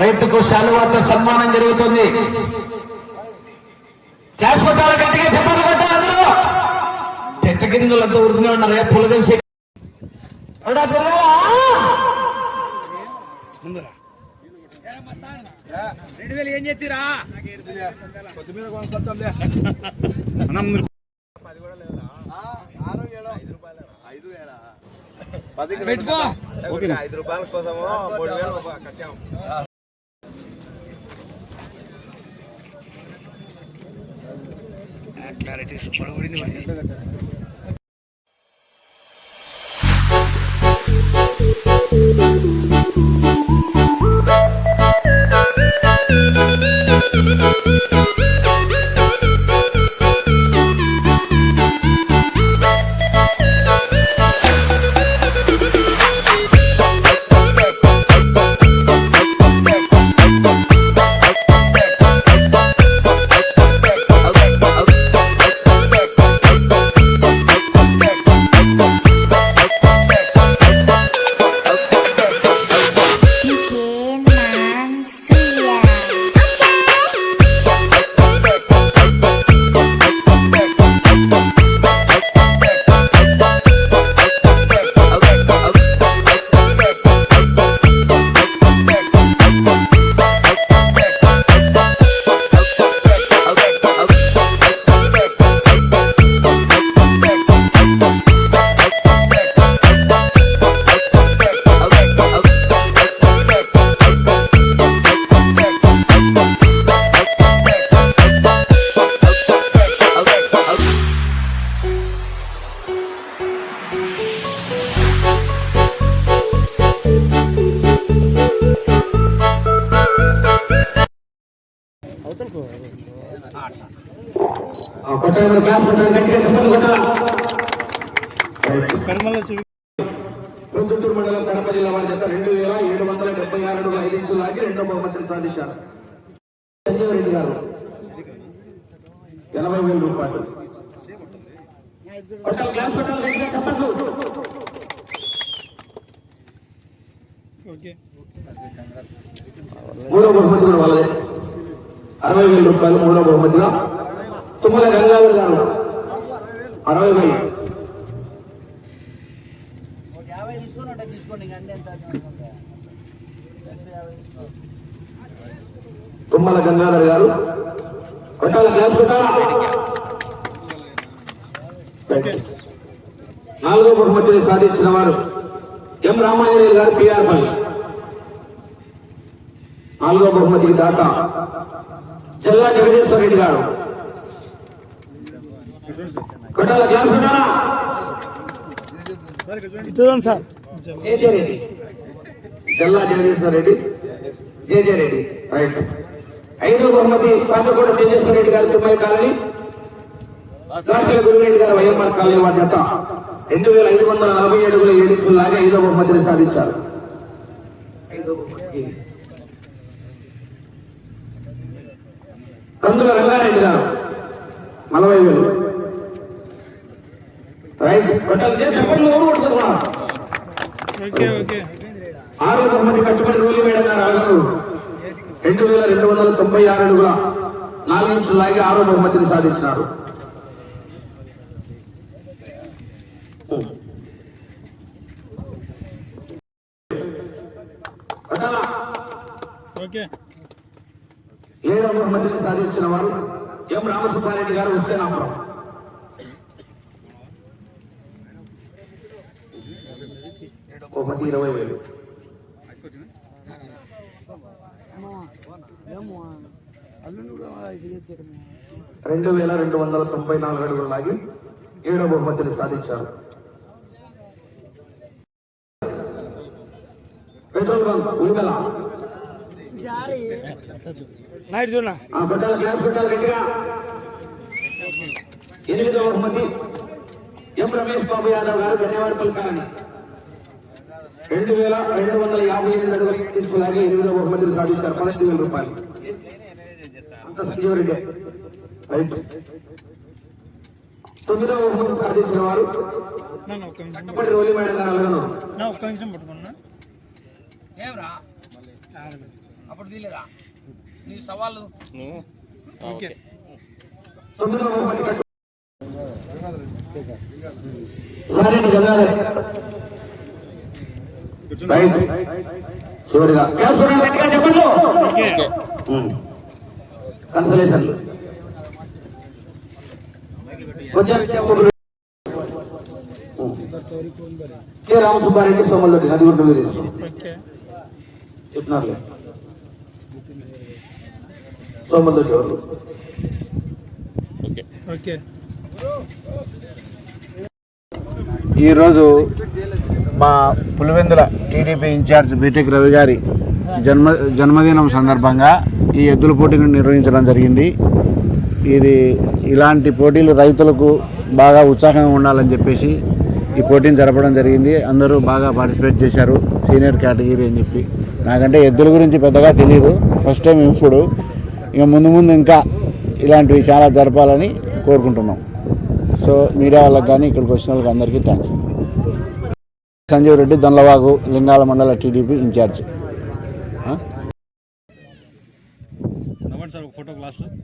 రైతుకు శాలువాతో సన్మానం జరుగుతుంది. క్యాష్ గట్టిగా చెప్పాలి కొట్టాలి అందరూ. చెట్ట కిందలంతా ఉరుకునే ఉన్నారు పులగం శెట్టి రెండు వేలు. ఏం చేతిరా పెట్టుకో ఐదు రూపాయల కోసము మూడు వేలు కట్టాము. క్లారిటీ సూపర్ పడింది కొట్టాలి క్యాష్ కొట్టాలి గట్టిగా చెప్పాలి కొట్టాలి? కొంచుట్టూరు మండలం కడప జిల్లా వారి చేత రెండు వేల ఏడు వందల డెబ్బై ఆరు అడుగుల ఐదు ఇంచులు లాగి రెండో బహుమతిని సాధించారు. సంజీవ్ రెడ్డి గారు ఎనభై వేల రూపాయలు. కొట్టాలి క్లాస్ కొట్టాలి గట్టిగా చెప్పట్లు మూడో బహుమతి కూడా వాళ్ళదే అరవై వేల రూపాయలు మూడో బహుమతిగా తుమ్మల గంగాధర్ గారు అరవై వేలు. తుమ్మల గంగాధర్ గారు. కొట్టాల కొట్టాలా? నాలుగో బహుమతిని సాధించిన వారు ఎం రామాంజనేయులు గారు పిఆర్ పల్లి నాలుగో బహుమతికి దాత చెల్లా జగదీశ్వర రెడ్డి గారు. చూడండి sir. Reddy జల్లా Jagadishwara Reddy J J Reddy right. ఐదో బహుమతి పాతకోట తేజేశ్వర రెడ్డి గారి తుమ్మై కాలనీ రాష్ట్ర గురురెడ్డి గారు వైఎంఆర్ కాలనీ వారి జత. రెండు వేల ఐదు వందల నలభై ఏడుగుల ఏడు లాగా ఐదో బహుమతిని సాధించారు. ఐదో బహుమతి కందుల రంగారెడ్డి గారు నలభై వేలు. రైట్ కొట్టాలి ఎవరు ఆరు కట్టుబడి రూలి మేడం గారు రెండు వేల రెండు వందల తొంభై ఆరు అడుగుల నాలుగు ఇంచులు లాగి ఆరో బహుమతిని సాధించినారు కొట్టాలా? ఏడవ బహుమతిని సాధించిన వారు ఎం రామసుబ్బారెడ్డి గారు హుస్సేనాపురం ఒకటి ఇరవై వేలు రెండు వేల రెండు వందల తొంభై నాలుగు అడుగులు లాగి ఏడో బహుమతిని సాధించారు పెట్రోల్ ఉల్గల నైట్ చూడ పెట్టాలి గ్యాస్ పెట్టాలి గట్టిగా ఎనిమిదో బహుమతి ఎం రమేష్ బాబు యాదవ్ గారు ధన్యవాదాలు కాలని రెండు వేల రెండు వందల యాభై ఎనిమిది అడుగులు తీసుకులాగి ఎనిమిదో బహుమతిని సాధించారు పదహైదు వేల రూపాయలు. అంత సంజీవ్ రెడ్డి. రైట్. తొమ్మిదో బహుమతి సాధించిన వారు కట్టపడి రోలి మేడం గారు అలగను ఒక్క నిమిషం పట్టుకున్నా ఏమ్రా? అప్పుడు తీలేదా? నీ సవాళ్ళు? ఓకే. తొమ్మిదవ బహుమతి సారెడ్డి గంగాధర్ చివరిగా. కన్సలేషన్లు. కె రామసుబ్బారెడ్డి సోమల్రెడ్డి అది కూడా చెప్తున్నారు సోమల్రెడ్డి ఎవరు? ఓకే. ఈరోజు మా Pulivendula TDP incharge B Tech Ravi గారి జన్మ జన్మదినం సందర్భంగా ఈ ఎద్దుల పోటీని నిర్వహించడం జరిగింది. ఇది ఇలాంటి పోటీలు రైతులకు బాగా ఉత్సాహంగా ఉండాలని చెప్పేసి ఈ పోటీని జరపడం జరిగింది. అందరూ బాగా పార్టిసిపేట్ చేశారు సీనియర్ కేటగిరీ అని చెప్పి. నాకంటే ఎద్దుల గురించి పెద్దగా తెలియదు ఫస్ట్ టైం ఇప్పుడు ఇక ముందు ముందు ఇంకా ఇలాంటివి చాలా జరపాలని కోరుకుంటున్నాం. సో మీడియా వాళ్ళకి కానీ ఇక్కడికి వచ్చిన వాళ్ళకి అందరికీ థ్యాంక్స్ సంజీవ్ రెడ్డి దొండలవాగు లింగాల మండల టీడీపీ ఇన్ఛార్జ్.